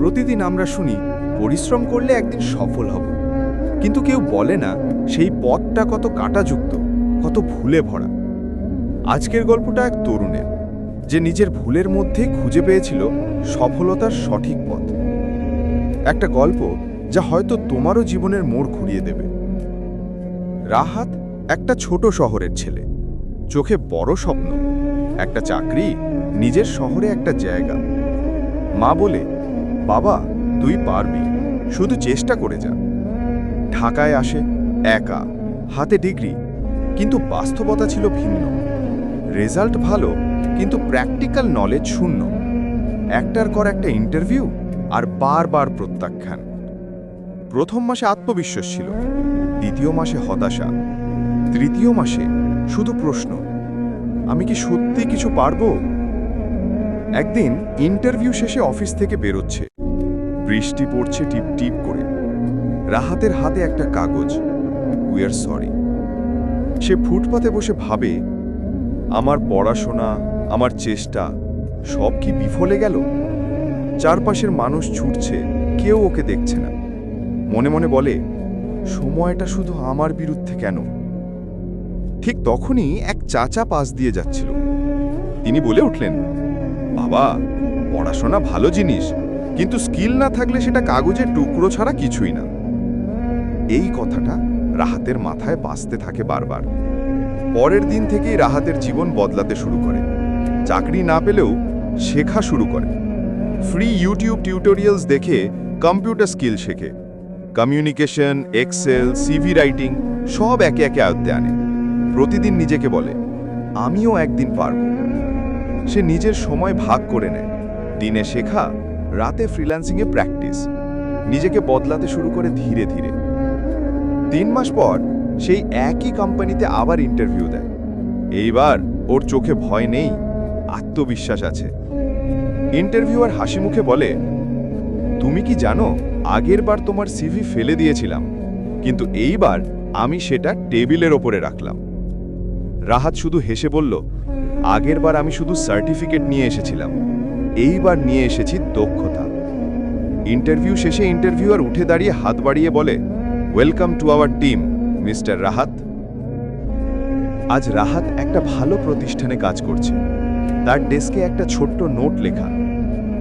প্রতিদিন আমরা শুনি, পরিশ্রম করলে একদিন সফল হব। কিন্তু কেউ বলে না, সেই পথটা কত কাটাযুক্ত, কত ভুলে ভরা। আজকের গল্পটা এক তরুণের, যে নিজের ভুলের মধ্যে খুঁজে পেয়েছিল সফলতার সঠিক পথ। একটা গল্প যা হয়তো তোমারও জীবনের মোড় ঘুরিয়ে দেবে। রাহাত একটা ছোট শহরের ছেলে। চোখে বড় স্বপ্ন, একটা চাকরি, নিজের শহরে একটা জায়গা। মা বলে বাবা, তুই পারবি। শুধু চেষ্টা করে যা। ঢাকায় আসে একা, হাতে ডিগ্রি, কিন্তু বাস্তবতা ছিল ভিন্ন। রেজাল্ট ভালো, কিন্তু প্র্যাকটিক্যাল নলেজ শূন্য। একটার পর একটা ইন্টারভিউ আর বারবার প্রত্যাখ্যান। প্রথম মাসে আত্মবিশ্বাস ছিল, দ্বিতীয় মাসে হতাশা, তৃতীয় মাসে শুধু প্রশ্ন, আমি কি সত্যি কিছু পারব? একদিন ইন্টারভিউ শেষে অফিস থেকে বেরোচ্ছে। বৃষ্টি পড়ছে টিপ টিপ করে। রাহাতের হাতে একটা কাগজ। উই আর সরি সে ফুটপাতে বসে ভাবে, আমার পড়াশোনা, আমার চেষ্টা, সব কি বিফলে গেল? চারপাশের মানুষ ছুটছে, কেউ ওকে দেখছে না। মনে মনে বলে, সময়টা শুধু আমার বিরুদ্ধে কেন? ঠিক তখনই এক চাচা পাশ দিয়ে যাচ্ছিল। তিনি বলে উঠলেন বাবা, পড়াশোনা ভালো জিনিস, কিন্তু স্কিল না থাকলে সেটা কাগজের টুকরো ছাড়া কিছুই না। এই কথাটা রাহাতের মাথায় বাঁচতে থাকে বারবার। পরের দিন থেকেই রাহাতের জীবন বদলাতে শুরু করে। চাকরি না পেলেও শেখা শুরু করে। ফ্রি ইউটিউব টিউটোরিয়ালস দেখে কম্পিউটার স্কিল শেখে। কমিউনিকেশন, এক্সেল, সিভি রাইটিং সব একে একে আয়ত্তে আনে। প্রতিদিন নিজেকে বলে, আমিও একদিন পারব। সে নিজের সময় ভাগ করে নেয়। দিনে শেখা, রাতে ফ্রিল্যান্সিংয়ে প্র্যাকটিস নিজেকে বদলাতে শুরু করে ধীরে ধীরে। তিন মাস পর সেই একই কোম্পানিতে আবার ইন্টারভিউ দেয়। এইবার ওর চোখে ভয় নেই, আত্মবিশ্বাস আছে। ইন্টারভিউয়ার হাসি মুখে বলে, তুমি কি জানো, আগের বার তোমার সিভি ফেলে দিয়েছিলাম, কিন্তু এইবার আমি সেটা টেবিলের ওপরে রাখলাম। রাহাত শুধু হেসে বলল আগের বার আমি শুধু সার্টিফিকেট নিয়ে এসেছিলাম। এইবার নিয়ে এসেছি দক্ষতা। ইন্টারভিউ শেষে ইন্টারভিউয়ার উঠে দাঁড়িয়ে হাত বাড়িয়ে বলে welcome to our team mister Rahat আজ রাহাত একটা ভালো প্রতিষ্ঠানে কাজ করছে। তার ডেস্কে একটা ছোট্ট নোট লেখা,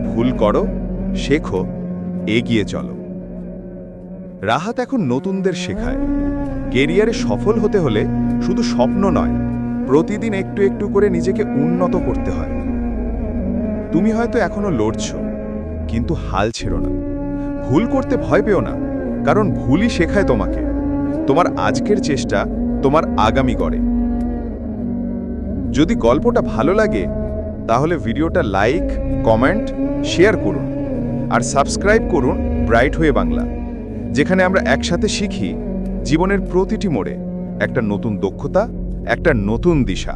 ভুল করো, শেখো, এগিয়ে চলো। রাহাত এখন নতুনদের শেখায়। কেরিয়ারে সফল হতে হলে শুধু স্বপ্ন নয় প্রতিদিন একটু একটু করে নিজেকে উন্নত করতে হয়। তুমি হয়তো এখনও লড়ছ, কিন্তু হাল ছেড়ো না। ভুল করতে ভয় পেও না, কারণ ভুলই শেখায় তোমাকে। তোমার আজকের চেষ্টা তোমার আগামী গড়ে। যদি গল্পটা ভালো লাগে, তাহলে ভিডিওটা লাইক, কমেন্ট, শেয়ার করুন। আর সাবস্ক্রাইব করুন ব্রাইট হয়ে বাংলা, যেখানে আমরা একসাথে শিখি জীবনের প্রতিটি মোড়ে একটা নতুন দক্ষতা একটা নতুন দিশা।